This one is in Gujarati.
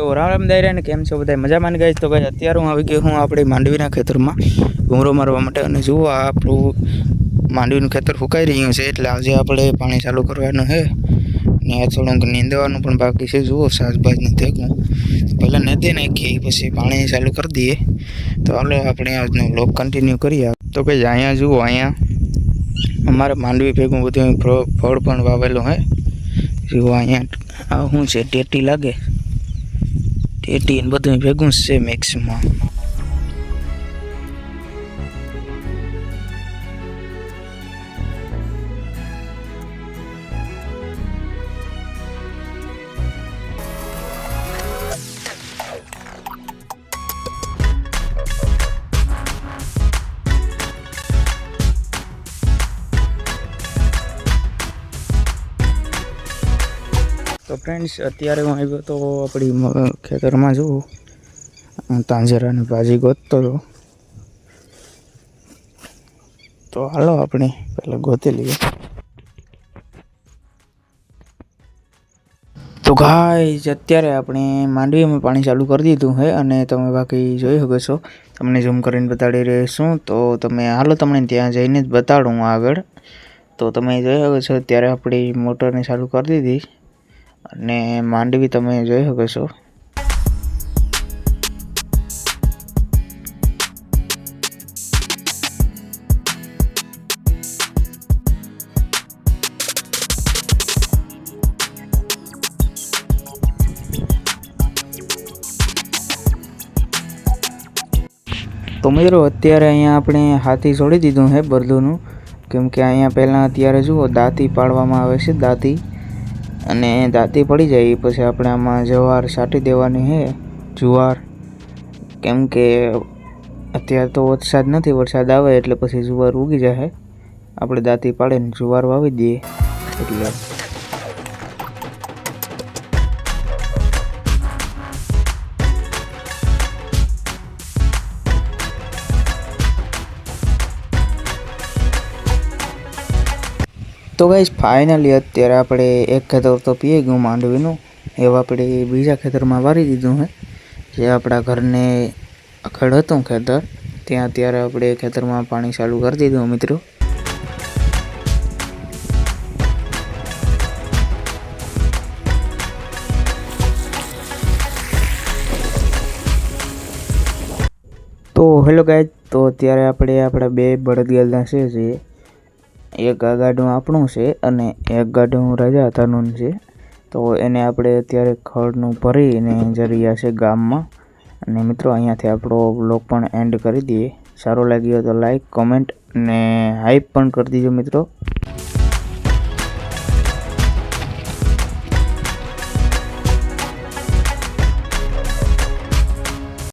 તો રામ રામ દાયરા કેમ છો બધા મજામાં ગઈ તો ભાઈ અત્યારે હું આવી ગયો હું આપણે માંડવીના ખેતરમાં ઘૂમરો મારવા માટે અને જુઓ આ આપણું માંડવીનું ખેતર ફૂંકાઈ રહ્યું છે એટલે આજે આપણે પાણી ચાલુ કરવાનું છે અને આ થોડુંક નીંદવાનું પણ બાકી છે. જુઓ શાકભાજીની થેકું પહેલાં નદી નાખીએ, પછી પાણી ચાલુ કરી દઈએ. તો હાલો આપણે આજનો બ્લોગ કન્ટિન્યુ કરીએ. તો કંઈ અહીંયા જુઓ, અહીંયા અમારે માંડવી ભેગું બધું ફળ પણ વાવેલું હે જુઓ અહીંયા, આ શું છે? ટેટી લાગે? ટેટી ને બધું ભેગું છે મિક્સમાં તો ફ્રેન્ડ્સ અત્યારે હું આવ્યો તો આપણી ખેતરમાં જુઓ. તાંજરાની ભાજી ગોતતો હતો તો હાલો આપણે પહેલાં ગોતી લઈએ. તો ગાઈઝ અત્યારે આપણે માંડવીમાં પાણી ચાલુ કરી દીધું છે અને તમે બાકી જોઈ શકો છો. તમને ઝૂમ કરીને બતાડી રહીશું તો તમે, હાલો તમને ત્યાં જઈને જ બતાડું આગળ. તો તમે જોઈ શકો છો, અત્યારે આપણી મોટરને ચાલુ કરી દીધી. અને માંડવી તમે જોઈ શકો છો. તો મિત્રો, અત્યારે અહીંયા આપણે હાથી છોડી દીધું છે બરદુનું. કેમ કે અહીંયા પહેલાં અત્યારે જુઓ, દાંતી પાડવામાં આવે છે, દાંતી. અને દાંતી પડી જાય, પછી આપણે આમાં જવાર છાંટી દેવાની છે જુવાર. કેમ કે અત્યારે તો વરસાદ નથી, વરસાદ આવે એટલે પછી જુવાર ઉગી જાય. આપણે દાંતી પાડીને જુવાર વાવી દઈએ. એટલે તો ગાઈશ ફાઇનલી અત્યારે આપણે એક ખેતર તો પીએ ગયું માંડવીનું. એવું આપણે બીજા ખેતરમાં વારી દીધું હે, જે આપણા ઘરને અખડ હતું ખેતર. ત્યાં અત્યારે આપણે ખેતરમાં પાણી ચાલુ કરી દીધું મિત્રો. તો હેલો ગાય તો અત્યારે આપણે આપણા બે બળદગાડા છે જે એક આ ગાડું આપણું છે અને એક ગાડું રાજા હતાનું છે. તો એને આપણે અત્યારે ખડનું ભરીને જઈ છે ગામમાં. અને મિત્રો, અહીંયાથી આપણો બ્લોગ પણ એન્ડ કરી દઈએ. સારો લાગ્યો તો લાઈક કોમેન્ટ અને હાઈપ પણ કરી દીજો મિત્રો.